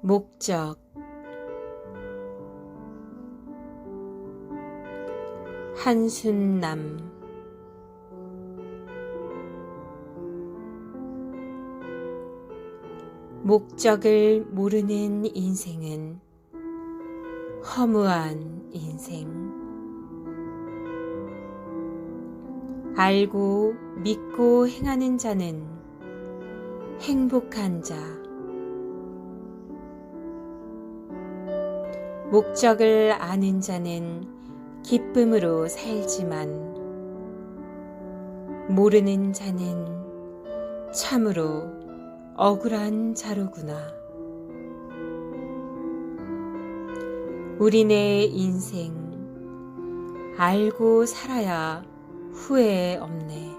목적 한순남 목적을 모르는 인생은 허무한 인생. 알고 믿고 행하는 자는 행복한 자. 목적을 아는 자는 기쁨으로 살지만 모르는 자는 참으로 억울한 자로구나. 우리네 인생 알고 살아야 후회 없네.